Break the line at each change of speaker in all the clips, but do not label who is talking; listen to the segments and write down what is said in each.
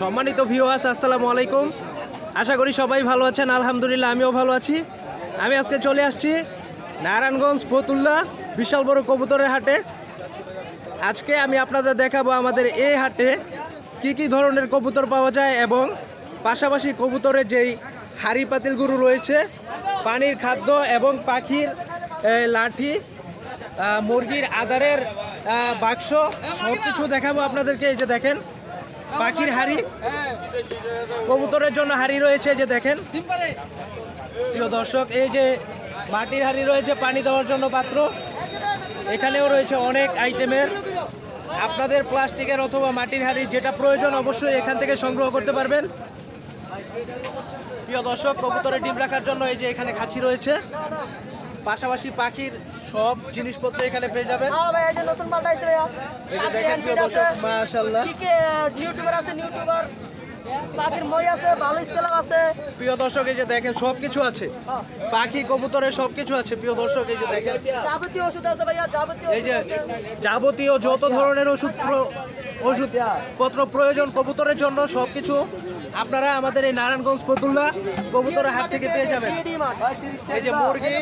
সম্মানিত ভিউয়ার্স আসসালামু আলাইকুম। আশা করি সবাই ভালো আছেন, আলহামদুলিল্লাহ আমিও ভালো আছি। আমি আজকে চলে আসছি নারায়ণগঞ্জ ফতুল্লা বিশাল বড় কবুতরের হাটে। আজকে আমি আপনাদের দেখাবো আমাদের এই হাটে কি কি ধরনের কবুতর পাওয়া যায় এবং পাশাপাশি কবুতরের যেই হাড়ি পাতিল গরু রয়েছে, পানির খাদ্য এবং পাখির লাঠি মুরগির আদারের বাক্স সব কিছু দেখাবো আপনাদেরকে, এই যে দেখেন, পাখির হাড়ি, কবুতরের জন্য হাড়ি রয়েছে যে দেখেন। প্রিয় দর্শক, এই যে মাটির হাড়ি রয়েছে, পানি দেওয়ার জন্য পাত্র। এখানেও রয়েছে অনেক আইটেমের। আপনাদের প্লাস্টিকের অথবা মাটির হাড়ি যেটা প্রয়োজন, অবশ্যই এখান থেকে সংগ্রহ করতে পারবেন। প্রিয় দর্শক, কবুতরের ডিম রাখার জন্য এই যে এখানে খাঁচি রয়েছে। পাশাপাশি পাখির সব জিনিসপত্র এখানে পেয়ে যাবেন।
হ্যাঁ ভাই এই যে নতুন মালটা আইছে ভাইয়া।
দেখেন
আছে। কে ইউটিউবার আছে ইউটিউবার। পাখির মই আছে ভালো স্কেলার আছে।
প্রিয় দর্শক এই যে দেখেন সব কিছু আছে।
হ্যাঁ।
পাখি কবুতরের সব কিছু আছে প্রিয় দর্শক এই যে দেখেন।
যাবতীয় ওষুধ আছে ভাইয়া যাবতীয়
এই যে যাবতীয় যত ধরনের ওষুধ ওষুধ পত্র প্রয়োজন কবুতরের জন্য সব কিছু আপনারা আমাদের এই নারায়ণগঞ্জ ফতুল্লা কবুতরের হাত থেকে পেয়ে যাবেন। এই যে মুরগি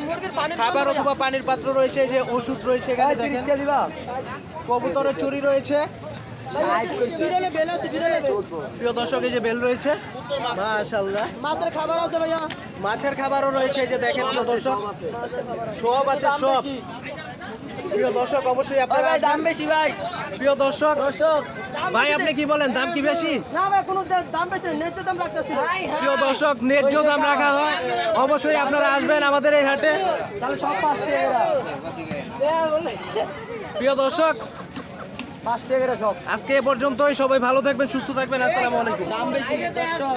খাবার অথবা পানির পাত্র রয়েছে যে ওষুধ রয়েছে এখানে দেখেন। কবুতরের চুরি রয়েছে। প্রিয় দর্শক এই যে বেল রয়েছে মাশাল্লাহ
মাছের খাবার আছে ভাইয়া
মাছের খাবারও রয়েছে যে দেখেন প্রিয় দর্শক। সব আছে সব। প্রিয় দর্শক অবশ্যই আপনারা দাম বেশি ভাই। প্রিয় দর্শক দর্শক ভাই আপনি কি বলেন দাম কি বেশি?
না ভাই কোনো দাম বেশি ন্যায্য দাম রাখতেছি।
প্রিয় দর্শক ন্যায্য দাম রাখা হয়। অবশ্যই আপনারা আসবেন আমাদের এই হাটে।
তাহলে সব পাঁচ
প্রিয় দর্শক
পাঁচ টাকা সব।
আজকে এ পর্যন্তই সবাই ভালো থাকবেন সুস্থ থাকবেন আসসালামু আলাইকুম।
দাম বেশি দর্শক।